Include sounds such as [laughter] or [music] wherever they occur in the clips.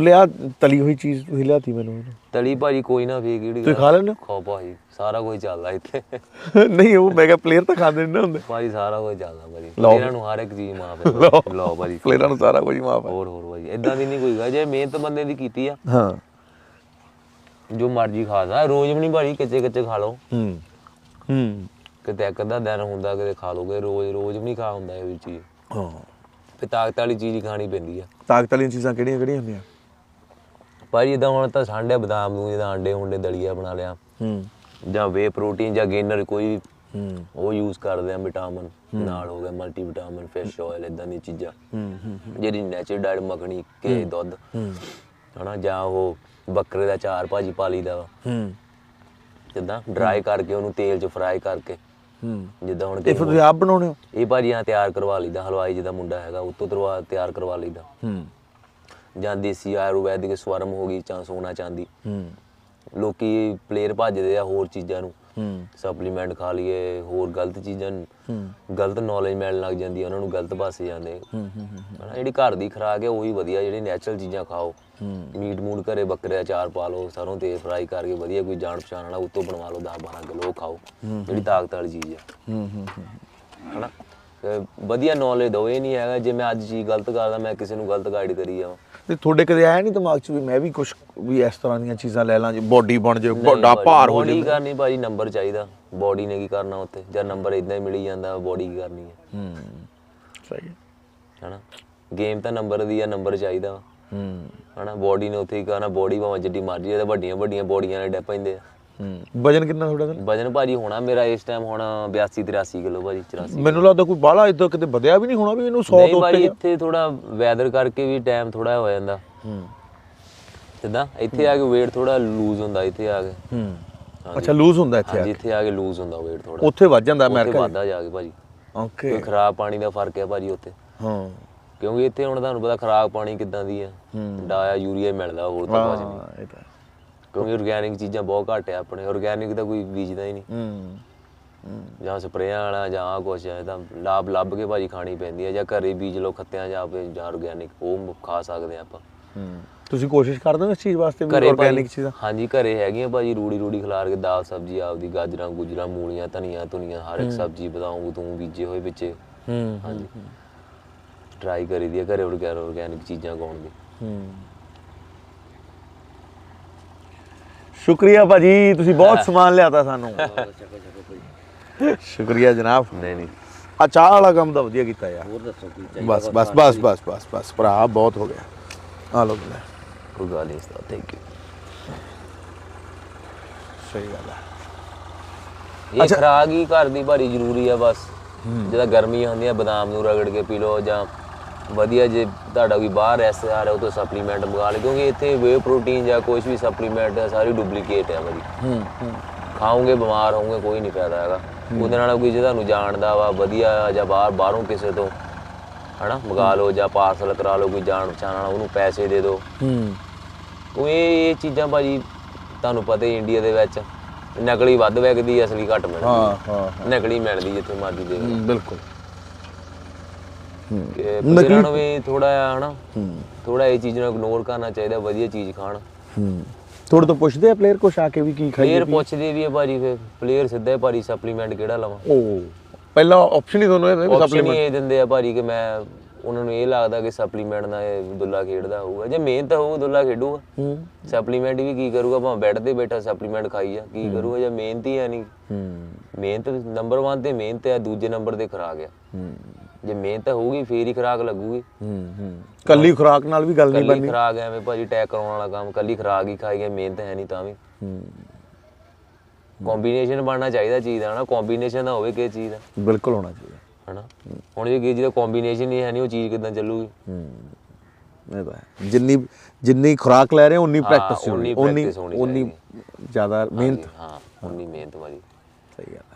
ਤੁਲੇ ਆ ਤਲੀ ਹੋਈ ਚੀਜ਼ ਤੁਸੀਂ ਲਿਆਤੀ ਮੈਨੂੰ ਤਲੀ ਭਾਜੀ ਕੋਈ ਨਾ ਫੇਕ ਜਿਹੜੀ ਤੁਸੀਂ ਖਾ ਲੈਂਦੇ ਖਾਓ ਭਾਜੀ ਸਾਰਾ ਕੁਝ ਚੱਲਦਾ ਇੱਥੇ। [laughs] ਨਹੀਂ ਉਹ ਮੈਂ ਕਿਹਾ ਪਲੇਅਰ ਤਾਂ ਖਾਂਦੇ ਨਹੀਂ ਨਾ ਹੁੰਦੇ। ਭਾਜੀ ਸਾਰਾ ਕੁਝ ਚੱਲਦਾ ਭਾਜੀ। ਲਓ। ਇਹਨਾਂ ਨੂੰ ਹਰ ਇੱਕ ਚੀਜ਼ ਮਾਫ ਹੈ। ਲਓ। ਭਾਜੀ। ਪਲੇਅਰਾਂ ਨੂੰ ਸਾਰਾ ਕੁਝ ਮਾਫ ਹੈ। ਹੋਰ ਹੋਰ ਭਾਜੀ ਇਦਾਂ ਦੀ ਨਹੀਂ ਕੋਈ ਗੱਲ। ਜੇ ਮਿਹਨਤ ਬੰਦੇ ਦੀ ਕੀਤੀ ਆ ਹਾਂ। ਜੋ ਮਰਜ਼ੀ ਖਾ ਸਕਦਾ। ਰੋਜ਼ ਵੀ ਨਹੀਂ ਭਾਜੀ ਕੱਚੇ ਕੱਚੇ ਖਾ ਲਓ। ਹੂੰ ਹੂੰ। ਕਿਤੇ ਇੱਕ ਅੱਧਾ ਦਿਨ ਹੁੰਦਾ ਕਿਤੇ ਖਾ ਲੋਗੇ ਰੋਜ਼ ਰੋਜ਼ ਵੀ ਨਹੀਂ ਖਾ ਹੁੰਦਾ ਇਹ ਚੀਜ਼। ਹਾਂ। ਤੇ ਤਾਕਤ ਵਾਲੀ ਚੀਜ਼ ਹੀ ਖਾਣੀ ਪੈਂਦੀ ਆ। ਤਾਕਤ ਵਾਲੀਆਂ ਚੀਜ਼ਾਂ ਕਿਹੜੀਆਂ ਕਿਹੜੀਆਂ ਹੁੰਦੀਆਂ? ਭਾਜੀ ਇਦਾਂ ਹੁਣ ਤਾਂ ਸਾਂਢੇ ਬਦਾਮ ਨੂੰ ਜਿੱਦਾਂ ਅੰਡੇ ਹੁੰਡੇ ਦਲੀਆ ਬਣਾ ਲਿਆ। ਹੂੰ। ਜਾਂ ਵੇ ਪ੍ਰੋਟੀਨ ਜਾਂ ਗੇਨਰ ਕੋਈ ਹੂੰ। ਉਹ ਯੂਜ਼ ਕਰਦੇ ਆ ਵਿਟਾਮਿਨ ਨਾਲ ਹੋ ਗਿਆ ਮਲਟੀ ਵਿਟਾਮਿਨ ਫਿਸ਼ ਆਇਲ ਇਦਾਂ ਦੀਆਂ ਚੀਜ਼ਾਂ। ਹੂੰ ਜਿਹੜੀ ਨੈਚੁਰਲ ਡਾਈਟ ਮੱਖਣੀ ਘੇ ਦੁੱਧ। ਹੂੰ। ਹਨਾ ਜਾਂ ਉਹ ਬੱਕਰੇ ਦਾ ਚਾਰ ਭਾਜੀ ਪਾ ਲਈਦਾ ਵਾ। ਹੂੰ। ਜਿੱਦਾਂ ਡਰਾਈ ਕਰਕੇ ਉਹਨੂੰ ਤੇਲ 'ਚ ਫਰਾਈ ਕਰਕੇ। ਹੂੰ। ਜਿੱਦਾਂ ਹੁਣ ਇਹ ਕਈ ਫਿਰ ਤੁਸੀਂ ਆਪ ਬਣਾਉਣੇ ਹੋ? ਇਹ ਭਾਜੀਆਂ ਤਿਆਰ ਕਰਵਾ ਲਈਦਾ ਹਲਵਾਈ ਜਿਹਦਾ ਮੁੰਡਾ ਹੈਗਾ ਉਤੋਂ ਤਰਵਾ ਤਿਆਰ ਕਰਵਾ ਲਈਦਾ। ਹੂੰ। ਜਾਂ ਦੇਸੀ ਆਯੁਰਵੈਦਿਕ ਸਵਰਮ ਹੋ ਗਈ ਜਾਂ ਸੋਨਾ ਚਾਂਦੀ। ਹੂੰ। ਲੋਕੀ ਪਲੇਅਰ ਭੱਜਦੇ ਆ ਹੋਰ ਚੀਜ਼ਾਂ ਨੂੰ। ਹੂੰ। ਸਪਲੀਮੈਂਟ ਖਾ ਲਈਏ ਹੋਰ ਗਲਤ ਚੀਜ਼ਾਂ ਨੂੰ। ਹੂੰ। ਗਲਤ ਨੌਲੇਜ ਮਿਲਣ ਲੱਗ ਜਾਂਦੀ ਆ ਉਹਨਾਂ ਨੂੰ ਗਲਤ ਪਾਸੇ ਜਾਂਦੇ ਹੂੰ ਹੂੰ ਹਨਾ ਜਿਹੜੀ ਘਰ ਦੀ ਖੁਰਾਕ ਹੈ ਉਹੀ ਵਧੀਆ ਜਿਹੜੀ ਨੈਚੁਰਲ ਚੀਜ਼ਾਂ ਖਾਓ। ਹੂੰ। ਮੀਟ ਮੂਟ ਘਰੇ ਬੱਕਰੇ ਦਾ ਚਾਰ ਪਾ ਲਓ ਸਰੋਂ ਤੇਲ ਫਰਾਈ ਕਰਕੇ ਵਧੀਆ ਕੋਈ ਜਾਣ ਪਛਾਣ ਵਾਲਾ ਉੱਤੋਂ ਬਣਵਾ ਲਓ 10 12 ਕਿਲੋ ਖਾਓ। ਜਿਹੜੀ ਤਾਕਤ ਵਾਲੀ ਚੀਜ਼ ਹੈ ਹੂੰ ਹੂੰ ਹਨਾ? ਤੇ ਵਧੀਆ ਨੌਲੇਜ ਦੋ ਇਹ ਨਹੀਂ ਹੈਗਾ ਜੇ ਮੈਂ ਅੱਜ ਚੀਜ਼ ਗਲਤ ਕਰਦਾ ਮੈਂ ਕਿਸੇ ਨੂੰ ਗਲਤ ਗਾਈਡ ਕਰੀ ਜਾਵਾਂ। ਤੇ ਤੁਹਾਡੇ ਕਦੇ ਆਇਆ ਨਹੀਂ ਦਿਮਾਗ 'ਚ ਵੀ ਮੈਂ ਵੀ ਕੁਝ ਵੀ ਇਸ ਤਰ੍ਹਾਂ ਦੀਆਂ ਚੀਜ਼ਾਂ ਲੈ ਲਾਂ ਜੀ ਬੋਡੀ ਬਣ ਜਾਏ ਵੱਡਾ ਭਾਰ ਹੋ ਬੋਡੀ ਜਾਏ ਕਰਨੀ ਭਾਜੀ ਨੰਬਰ ਚਾਹੀਦਾ। ਬੋਡੀ ਨੇ ਕੀ ਕਰਨਾ ਉੱਥੇ? ਜਾਂ ਨੰਬਰ ਇਦਾਂ ਹੀ ਮਿਲੀ ਜਾਂਦਾ ਬੋਡੀ ਕੀ ਕਰਨੀ ਹੈ? ਹੂੰ ਸਹੀ ਹੈ। ਹਨਾ? ਗੇਮ ਤਾਂ ਨੰਬਰ ਦੀ ਆ ਨੰਬਰ ਚਾਹੀਦਾ। ਹੂੰ। ਹਨਾ? ਬੋਡੀ ਨੇ ਉੱਥੇ ਹੀ ਕਰਨਾ ਬੋਡੀ ਭਾਵੇਂ ਜਿੱਡੀ ਮਰਜ਼ੀ ਹੈ ਤੇ ਵੱਡੀਆਂ ਵੱਡੀਆਂ ਬੋਡੀਆਂ ਨੇ ਡੈ ਪੈਂਦੇ ਆ। ਵਜਨ ਕਿੰਨਾ ਤੁਹਾਡਾ ਫਿਰ ਵਜਨ ਭਾਜੀ ਹੋਣਾ ਮੇਰਾ ਇਸ ਟਾਈਮ ਹੁਣ 82 83 ਕਿਲੋ ਭਾਜੀ 84 ਮੈਨੂੰ ਲੱਗਦਾ ਕੋਈ ਬਾਹਲਾ ਇਦਾਂ ਕਿਤੇ ਵਧਿਆ ਵੀ ਨਹੀਂ ਹੋਣਾ ਵੀ ਇਹਨੂੰ 100 ਨਹੀਂ ਤੋਂ ਭਾਜੀ ਉੱਤੇ ਇੱਥੇ ਥੋੜਾ ਵੈਦਰ ਕਰਕੇ ਵੀ ਟਾਈਮ ਥੋੜਾ ਹੋ ਜਾਂਦਾ। ਹੂੰ। ਜਿੱਦਾਂ ਇੱਥੇ ਆ ਕੇ weight ਥੋੜਾ ਲੂਜ਼ ਹੁੰਦਾ ਇੱਥੇ ਆ ਕੇ। ਹੂੰ। ਅੱਛਾ ਲੂਜ਼ ਹੁੰਦਾ ਇੱਥੇ ਆ ਕੇ। ਇੱਥੇ ਆ ਕੇ ਲੂਜ਼ ਹੁੰਦਾ weight ਥੋੜਾ ਉੱਥੇ ਵੱਜ ਜਾਂਦਾ ਉੱਥੇ ਅਮਰੀਕਾ ਵਾਧਾ ਜਾ ਕੇ ਭਾਜੀ। ਓਕੇ। ਕੋਈ ਖਰਾਬ ਪਾਣੀ ਦਾ ਫ਼ਰਕ ਹੈ ਭਾਜੀ ਉੱਥੇ। ਹਾਂ। ਕਿਉਂਕਿ ਇੱਥੇ ਹੁਣ ਤੁਹਾਨੂੰ ਪਤਾ ਖਰਾਬ ਪਾਣੀ ਕਿੱਦਾਂ ਦੀ ਆ ਹੂੰ। ਡਾਇਆ ਯੂਰੀਆ ਮਿਲਦਾ ਹੋਰ ਤਾਂ ਕੁਝ ਨਹੀਂ ਹਾਂ ਇਹ ਤਾਂ ਹੈ। ਕਿਉਂਕਿ ਆਰਗੈਨਿਕ ਚੀਜ਼ਾਂ ਬਹੁਤ ਘੱਟ ਆ ਆਪਣੇ ਆਰਗੈਨਿਕ ਤਾਂ ਕੋਈ ਬੀਜਦਾ ਹੀ ਨਹੀਂ। ਹੂੰ ਜਾਂ ਸਪਰੇਆਂ ਵਾਲਾ ਜਾਂ ਆਹ ਕੁਛ ਹੈ ਤਾਂ ਲਾਭ ਲੱਭ ਕੇ ਭਾਜੀ ਖਾਣੀ ਪੈਂਦੀ ਹੈ ਜਾਂ ਘਰੇ ਬੀਜ ਲਓ ਖੱਤਿਆਂ ਜਾਂ ਆਪੇ ਜਾਂ ਆਰਗੈਨਿਕ ਉਹ ਖਾ ਸਕਦੇ ਆ ਆਪਾਂ। ਹੂੰ। ਤੁਸੀਂ ਕੋਸ਼ਿਸ਼ ਕਰਦੇ ਹੋ ਇਸ ਚੀਜ਼ ਵਾਸਤੇ ਵੀ ਘਰੇ ਆਰਗੈਨਿਕ ਚੀਜ਼ਾਂ? ਹਾਂਜੀ ਘਰੇ ਹੈਗੀਆਂ ਭਾਜੀ ਰੂੜੀ ਰੂੜੀ ਖਿਲਾਰ ਕੇ ਦਾਲ ਸਬਜ਼ੀ ਆਪਦੀ ਗਾਜਰਾਂ ਗੁਜਰਾਂ ਮੂਲੀਆਂ ਧਨੀਆ ਧੁਨੀਆਂ ਹਰ ਇੱਕ ਸਬਜ਼ੀ ਬਤਾਉਂ ਤੂੰ ਬੀਜੇ ਹੋਏ ਵਿੱਚੇ। ਹੂੰ ਹਾਂਜੀ। ਟਰਾਈ ਕਰੀਦੀ ਹੈ ਘਰੇ ਆਰਗੈਨਿਕ ਚੀਜ਼ਾਂ ਗਾਉਣ ਦੀ। ਹੂੰ। ਸ਼ੁਕਰੀਆ ਭਾਜੀ ਤੁਸੀਂ ਬਹੁਤ ਸਮਾਨ ਲਿਆਤਾ ਸਾਨੂੰ। ਸ਼ੁਕਰੀਆ ਜਨਾਬ। ਨਹੀਂ ਨਹੀਂ। ਆ ਚਾਹ ਵਾਲਾ ਕੰਮ ਤਾਂ ਵਧੀਆ ਕੀਤਾ ਯਾਰ। ਹੋਰ ਦੱਸੋ ਕੀ ਬਸ ਬਸ ਬਸ ਬਸ ਬਸ ਬਸ ਭਰਾ ਬਹੁਤ ਹੋ ਗਿਆ। ਆ ਲੋ ਲੈ। ਕੋਈ ਗੱਲ ਨਹੀਂ ਥੈਂਕ ਯੂ ਸਹੀ ਗੱਲ ਹੈ ਇਹ ਖਰਾਕ ਹੀ ਘਰ ਦੀ ਭਾਰੀ ਜ਼ਰੂਰੀ ਆ ਬਸ। ਜਦੋਂ ਗਰਮੀਆਂ ਹੁੰਦੀਆਂ ਬਦਾਮ ਨੂੰ ਰਗੜ ਕੇ ਪੀ ਲਓ ਜਾਂ ਵਧੀਆ ਜੇ ਤੁਹਾਡਾ ਕੋਈ ਬਾਹਰ ਐਸ ਆ ਰਿਹਾ ਉਹ ਤੋਂ ਸਪਲੀਮੈਂਟ ਮੰਗਾ ਲਓ ਕਿਉਂਕਿ ਇੱਥੇ ਵੇ ਪ੍ਰੋਟੀਨ ਜਾਂ ਕੁਝ ਵੀ ਸਪਲੀਮੈਂਟ ਹੈ ਸਾਰੀ ਡੁਪਲੀਕੇਟ ਹੈ ਭਾਜੀ ਹੂੰ ਹੂੰ। ਖਾਓਗੇ ਬਿਮਾਰ ਹੋਵੋਗੇ ਕੋਈ ਨਹੀਂ ਫਾਇਦਾ ਹੈਗਾ। ਉਹਦੇ ਨਾਲ ਕੋਈ ਜੇ ਤੁਹਾਨੂੰ ਜਾਣਦਾ ਵਾ ਵਧੀਆ ਜਾਂ ਬਾਹਰ ਬਾਹਰੋਂ ਕਿਸੇ ਤੋਂ ਹਨਾ ਮੰਗਾ ਲਓ ਜਾਂ ਪਾਰਸਲ ਕਰਾ ਲਓ ਕੋਈ ਜਾਣ ਪਛਾਣ ਵਾਲਾ ਉਹਨੂੰ ਪੈਸੇ ਦੇ ਦਿਓ। ਹੂੰ। ਉਹ ਇਹ ਇਹ ਚੀਜ਼ਾਂ ਭਾਜੀ ਤੁਹਾਨੂੰ ਪਤਾ ਹੀ ਇੰਡੀਆ ਦੇ ਵਿੱਚ ਨਕਲੀ ਵੱਧ ਵਿਕਦੀ ਅਸਲੀ ਘੱਟ ਮਿਲਦੀ। ਹਾਂ ਹਾਂ ਨਕਲੀ ਮਿਲਦੀ ਜਿੱਥੇ ਮਰਜ਼ੀ ਦੇ ਬਿਲਕੁਲ। ਕਿ ਪਲੇਅਰਾਂ ਨੂੰ ਵੀ ਥੋੜਾ ਹਨਾ? ਹੂੰ। ਥੋੜਾ ਇਹ ਚੀਜ਼ ਨੂੰ ਇਗਨੋਰ ਕਰਨਾ ਚਾਹੀਦਾ ਵਧੀਆ ਚੀਜ਼ ਖਾਣ। ਹੂੰ। ਥੋੜੇ ਤੋਂ ਪੁੱਛਦੇ ਆ ਪਲੇਅਰ ਕੁਛ ਆ ਕੇ ਵੀ ਕੀ ਖਾਈਏ ਪਲੇਅਰ ਪੁੱਛਦੇ ਵੀ ਆ ਭਾਜੀ ਫੇ ਪਲੇਅਰ ਸਿੱਧਾ ਹੀ ਭਾਜੀ ਸਪਲੀਮੈਂਟ ਕਿਹੜਾ ਲਵਾਂ? ਉਹ ਪਹਿਲਾ ਆਪਸ਼ਨ ਹੀ ਤੁਹਾਨੂੰ ਇਹ ਵੀ ਇਹ ਦਿੰਦੇ ਆ ਭਾਜੀ ਕਿ ਮੈਂ ਉਹਨਾਂ ਨੂੰ ਇਹ ਲੱਗਦਾ ਕਿ ਸਪਲੀਮੈਂਟ ਨਾਲ ਇਹ ਦੁੱਲਾ ਖੇਡਦਾ ਹੋਊਗਾ। ਜੇ ਮਿਹਨਤ ਹੋਊ ਦੁੱਲਾ ਖੇਡੂਗਾ। ਹੂੰ। ਸਪਲੀਮੈਂਟ ਵੀ ਕੀ ਕਰੂਗਾ? ਭਾਵੇਂ ਬੈੱਡ ਤੇ ਬੈਠਾ ਸਪਲੀਮੈਂਟ ਖਾਈ ਆ ਕੀ ਕਰੂਗਾ? ਜੇ ਮਿਹਨਤ ਹੀ ਹੈ ਨਹੀਂ ਹੂੰ। ਮਿਹਨਤ ਨੰਬਰ 1 ਤੇ ਮਿਹਨਤ ਹੈ ਦੂਜੇ ਨੰਬਰ ਤੇ ਖਰਾਕ ਆ। ਹੂੰ। ਜੇ ਮਿਹਨਤ ਹੋਊਗੀ ਫੇਰ ਹੀ ਖਰਾਕ ਲੱਗੂਗੀ। ਹੂੰ ਹੂੰ। ਕੱਲੀ ਖੁਰਾਕ ਨਾਲ ਵੀ ਗੱਲ ਨਹੀਂ ਕੱਲੀ ਬਣਨੀ। ਖਰਾਕ ਐਵੇਂ ਭਾਜੀ ਟੈਕ ਕਰਾਉਣ ਵਾਲਾ ਕੰਮ ਕੱਲੀ ਖਰਾਕ ਹੀ ਖਾਈ ਗਏ ਮਿਹਨਤ ਹੈ ਨਹੀਂ ਤਾਂ ਵੀ। ਹੂੰ। ਕੰਬੀਨੇਸ਼ਨ ਬਣਨਾ ਚਾਹੀਦਾ ਚੀਜ਼ ਦਾ ਹਨਾ? ਕੰਬੀਨੇਸ਼ਨ ਦਾ ਹੋਵੇ ਕਿਸੇ ਚੀਜ਼ ਦਾ। ਬਿਲਕੁਲ ਹੋਣਾ ਚਾਹੀਦਾ। ਹਨਾ? ਹੁਣ ਜੇ ਕਿਸੇ ਦਾ ਕੰਬੀਨੇਸ਼ਨ ਹੀ ਹੈ ਨਹੀਂ ਉਹ ਚੀਜ਼ ਕਿਦਾਂ ਚੱਲੂਗੀ? ਹੂੰ। ਇਹ ਤਾਂ ਜਿੰਨੀ ਜਿੰਨੀ ਖੁਰਾਕ ਲੈ ਰਹੇ ਹੋ ਉਨੀ ਪ੍ਰੈਕਟਿਸ ਹੋਣੀ ਉਨੀ ਜ਼ਿਆਦਾ ਮਿਹਨਤ। ਹਾਂ ਉਨੀ ਮਿਹਨਤ ਵਾਲੀ ਸਹੀ ਹੂੰ।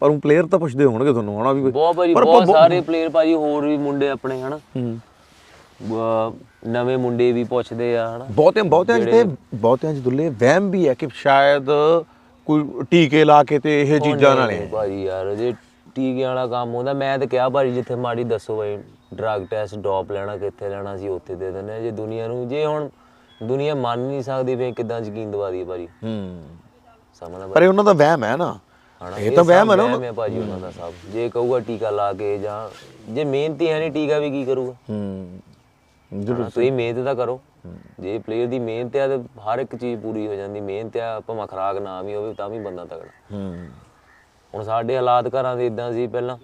ਪਰ ਉਹ ਪਲੇਅਰ ਤਾਂ ਪੁੱਛਦੇ ਹੋਣਗੇ ਤੁਹਾਨੂੰ ਹਨਾ ਵੀ ਬਹੁਤ ਭਾਜੀ ਬਹੁਤ ਸਾਰੇ ਪਲੇਅਰ ਭਾਜੀ ਹੋਰ ਵੀ ਮੁੰਡੇ ਆਪਣੇ ਹਨਾ। ਨਵੇਂ ਮੁੰਡੇ ਵੀ ਪੁੱਛਦੇ ਆ ਹਨਾ। ਬਹੁਤਿਆਂ ਬਹੁਤਿਆਂ ਤੇ ਬਹੁਤਿਆਂ ਚ ਦੁੱਲੇ ਵਹਿਮ ਵੀ ਹੈ ਕਿ ਸ਼ਾਇਦ ਕੋਈ ਟੀਕੇ ਲਾ ਕੇ ਤੇ ਇਹ ਚੀਜ਼ਾਂ ਨਾਲੇ ਭਾਜੀ ਯਾਰ ਜੇ ਟੀਕੇ ਵਾਲਾ ਕੰਮ ਹੁੰਦਾ ਮੈਂ ਤਾਂ ਕਿਹਾ ਭਾਜੀ ਜਿੱਥੇ ਮਾੜੀ ਦੱਸੋ ਬਈ ਡਰੱਗ ਟੈਸਟ ਡੋਪ ਲੈਣਾ ਕਿੱਥੇ ਲੈਣਾ ਸੀ ਉੱਥੇ ਦੇ ਦਿੰਦੇ ਜੇ ਦੁਨੀਆ ਨੂੰ ਜੇ ਹੁਣ ਦੁਨੀਆ ਮੰਨ ਨਹੀਂ ਸਕਦੀ ਵੀ ਕਿਦਾਂ ਯਕੀਨ ਦਵਾ ਦਈਏ ਭਾਜੀ। ਹੂੰ। ਸਮਝਣਾ ਪਰ ਇਹ ਉਹਨਾਂ ਦਾ ਵਹਿਮ ਹੈ ਨਾ। ਹਨਾ, ਇਹ ਤਾਂ ਵਹਿਮ ਹੈ ਨਾ ਉਹਨਾਂ- ਹੈ ਭਾਜੀ ਉਹਨਾਂ ਦਾ ਸਭ। ਜੇ ਕਹੂਗਾ ਟੀਕਾ ਲਾ ਕੇ ਜਾਂ ਜੇ ਮਿਹਨਤੀ ਹੈ ਨਹੀਂ ਟੀਕਾ ਵੀ ਕੀ ਕਰੂਗਾ? ਹੂੰ। ਹਨਾ, ਤੁਸੀਂ ਮਿਹਨਤ ਤਾਂ ਕਰੋ। ਜੇ ਪਲੇਅਰ ਦੀ ਮਿਹਨਤ ਆ ਤੇ ਹਰ ਇੱਕ ਚੀਜ਼ ਪੂਰੀ ਹੋ ਜਾਂਦੀ। ਮਿਹਨਤ ਆ ਭਾਵੇਂ ਖਰਾਕ ਨਾ ਵੀ ਹੋਵੇ ਤਾਂ ਵੀ ਬੰਦਾ ਤਗੜਾ ਹੂੰ। ਹੁਣ ਸਾਡੇ ਹਾਲਾਤ ਘਰਾਂ ਦੇ ਇਦਾਂ ਸੀ ਪਹਿਲਾਂ।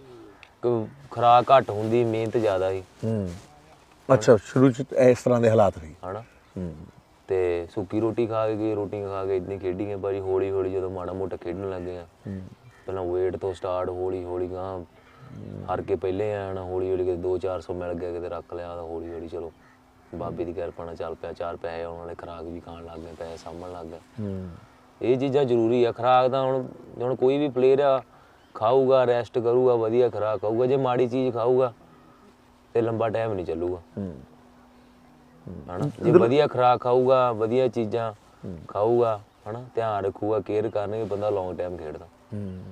ਕਿ ਖਰਾਕ ਘੱਟ ਹੁੰਦੀ ਮਿਹਨਤ ਜ਼ਿਆਦਾ ਸੀ। ਹੂੰ। ਅੱਛਾ ਸ਼ੁਰੂ ਚ ਇਸ ਤਰ੍ਹਾਂ ਦੇ ਹਾਲਾਤ ਸੀ। ਹਨਾ? ਹੂੰ। ਤੇ ਸੁੱਕੀ ਰੋਟੀ ਖਾ ਕੇ ਗਏ ਰੋਟੀ ਖਾ ਕੇ ਇਤਨੀ ਖੇਡੀ ਗਏ ਭਾਜੀ ਹੌਲੀ ਹੌਲੀ ਜਦੋਂ ਮਾੜਾ ਮੋਟਾ ਖੇਡਣ ਲੱਗੇ ਆ। ਪਹਿਲਾਂ weight ਤੋਂ ਸਟਾਰਟ ਹੌਲੀ ਹੌਲੀ ਗਾਂ ਹਰ ਕੇ ਪਹਿਲੇ ਆਣਾ ਹੌਲੀ ਹੌਲੀ ਕਿਤੇ 2-400 ਮਿਲ ਗਿਆ ਕਿਤੇ ਰੱਖ ਲਿਆ ਤਾਂ ਹੌਲੀ ਹੌਲੀ ਚਲੋ। ਬਾਬੇ ਦੀ ਕਿਰਪਾ ਨਾਲ ਚੱਲ ਪਿਆ ਚਾਰ ਪੈਸੇ ਆਉਣ ਵਾਲੇ ਖਰਾਕ ਵੀ ਖਾਣ ਲੱਗ ਗਏ ਪੈਸੇ ਸਾਂਭਣ ਲੱਗ ਗਏ। ਇਹ ਚੀਜ਼ਾਂ ਜ਼ਰੂਰੀ ਆ ਖਰਾਕ ਤਾਂ ਹੁਣ ਹੁਣ ਕੋਈ ਵੀ ਪਲੇਅਰ ਆ ਖਾਊਗਾ ਰੈਸਟ ਕਰੂਗਾ ਵਧੀਆ ਖਰਾਕ ਖਾਊਗਾ ਜੇ ਮਾੜੀ ਚੀਜ਼ ਖਾਊਗਾ ਤੇ ਲੰਬਾ ਟਾਈਮ ਨਹੀਂ ਚੱਲੂਗਾ। ਹਨਾ? ਜੇ ਵਧੀਆ ਖੁਰਾਕ ਖਾਊਗਾ ਵਧੀਆ ਚੀਜ਼ਾਂ ਖਾਊਗਾ ਹਨਾ? ਧਿਆਨ ਰੱਖੂਗਾ ਕੇਅਰ ਕਰਨਗੇ ਬੰਦਾ ਲੌਂਗ ਟਾਈਮ ਖੇਡਦਾ। ਹੂੰ